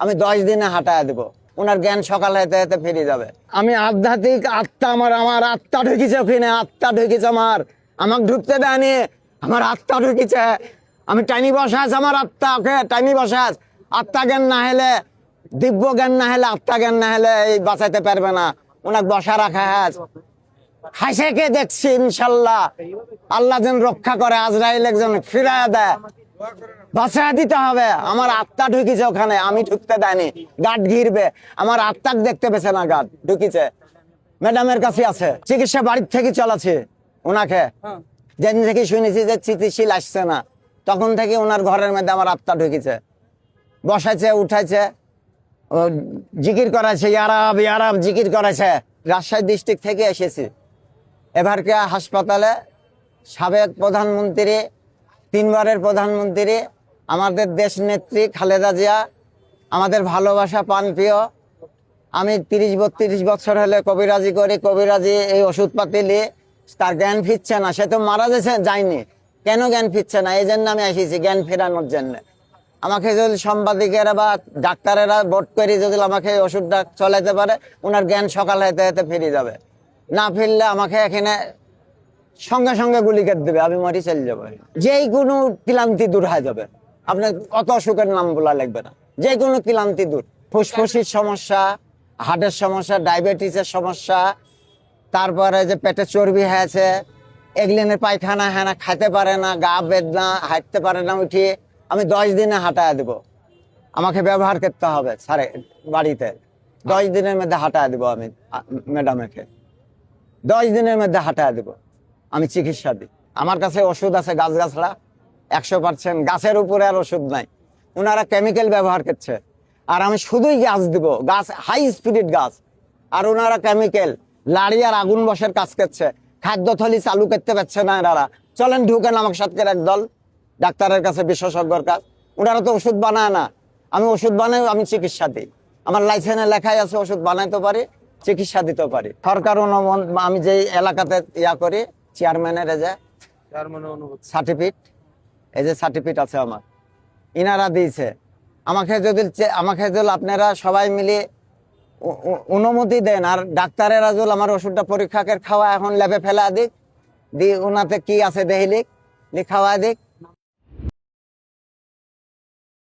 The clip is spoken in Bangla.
আমি দশ দিনে হাঁটায় দেবো। ওনার জ্ঞান সকাল হেতে হেতে ফিরে যাবে। আমি আধ্যাত্মিক আত্মা আমার আমার আত্মা ঢুকিছে ওখানে, আত্মা ঢুকিছে আমার। আমাকে ঢুকতে দেয়নি আমার আত্মা ঢুকিছে। আমি টাইনি বসাস আমার আত্মা, ওকে টাইনি বসাস আত্মা জ্ঞান না হলে, দিব্য জ্ঞান না হলে আত্মা জ্ঞান না হলে এই বাঁচাইতে পারবে না। ওনাকে বসা রাখা হ্যাঁ হাসেকে দেখছি ইনশাল্লাহ। আল্লাহ যেন রক্ষা করে, আজরাইল একজন ফিরায় দেয়। বাঁচায় দিতে হবে আমার আত্মা ঢুকিছে ওখানে আমি ঢুকতে দেয়নি। গার্ড ঘিরবে। আমার আত্মাক দেখতে পেছে না গার্ড ঢুকিছে। ম্যাডামের কাছে আছে। চিকিৎসা বাড়ির থেকে চলাছে ওনাকে। যেদিন থেকে শুনেছি যে চিকিৎসিল আসছে না তখন থেকে ওনার ঘরের মধ্যে আমার আত্মা ঢুকিছে। বসাইছে উঠাইছে। ও জিকির করাছে ইয়ারাব ইয়ারাব জিকির করেছে রাজশাহী ডিস্ট্রিক্ট থেকে এসেছি। এবারকে হাসপাতালে সাবেক প্রধানমন্ত্রী তিনবারের প্রধানমন্ত্রী, আমাদের দেশ নেত্রী খালেদা জিয়া, আমাদের ভালোবাসা প্রাণপ্রিয় আমি তিরিশ বত্রিশ বছর হলে কবিরাজি করি, কবিরাজি এই ওষুধপাতি নিয়ে তার জ্ঞান ফিরছে না। সে তো মারা গেছে, যায়নি। কেন জ্ঞান ফিরছে না? এই জন্য আমি এসেছি জ্ঞান ফেরানোর জন্য। আমাকে যদি সাংবাদিকেরা বা ডাক্তারেরা ভোট করে যদি আমাকে ওষুধটা চলাইতে পারে ওনার জ্ঞান সকাল হতে হতে ফিরে যাবে। না ফিরলে আমাকে এখানে সঙ্গে সঙ্গে গুলি কেটে দেবে, আমি মরি চলে যাব। যেই কোনো ক্লান্তি দূর হয়ে যাবে। আপনার অত অসুখের নাম বলা লাগবে না। যে কোনো ক্লান্তি দূর। ফুসফুসির সমস্যা, হার্টের সমস্যা, ডায়াবেটিসের সমস্যা, তারপরে যে পেটে চর্বি হয়েছে এগলিনের পায়খানা হ্যাঁ খাইতে পারে না, গা বেদনা, হাঁটতে পারে না উঠিয়ে আমি দশ দিনে হাঁটায় দেবো। আমাকে ব্যবহার করতে হবে স্যারে, বাড়িতে। দশ দিনের মধ্যে হাঁটায় দেবো আমি ম্যাডামকে। দশ দিনের মধ্যে হাঁটায় দেবো। আমি চিকিৎসা দিই। আমার কাছে ওষুধ আছে গাছ গাছড়া একশো পার্সেন্ট গাছের উপরে আর ওষুধ নাই। ওনারা কেমিক্যাল ব্যবহার করছে। আর আমি শুধুই গাছ দিব, গাছ হাই স্পিরিট গাছ। আর ওনারা কেমিক্যাল লাড়ি আর আগুন বসের কাজ করছে। খাদ্যথলি চালু করতে পারছে না এনারা। চলেন, ঢুকেন আমার সাথে একদল ডাক্তারের কাছে বিশেষজ্ঞর কাজ। ওনারা তো ওষুধ বানায় না। আমি ওষুধ বানাই আমি চিকিৎসা দিই। আমার লাইসেন্সে লেখাই আছে, ওষুধ বানাইতে পারি, চিকিৎসা দিতে পারি। সরকার অনুমোদন আমি যেই এলাকাতে ইয়া করি চেয়ারম্যানের এই যে তার অনুভূতি সার্টিফিকেট এই যে সার্টিফিকেট আছে আমার। ইনারা দিয়েছে। আমাকে যদি আমাকে যদি আপনারা সবাই মিলে অনুমতি দেন আর ডাক্তারেরা যদি আমার ওষুধটা পরীক্ষাকে খাওয়া এখন ল্যাবে ফেলা দিক দিয়ে ওনাতে কি আছে দেহিলিক দিয়ে খাওয়া দিক।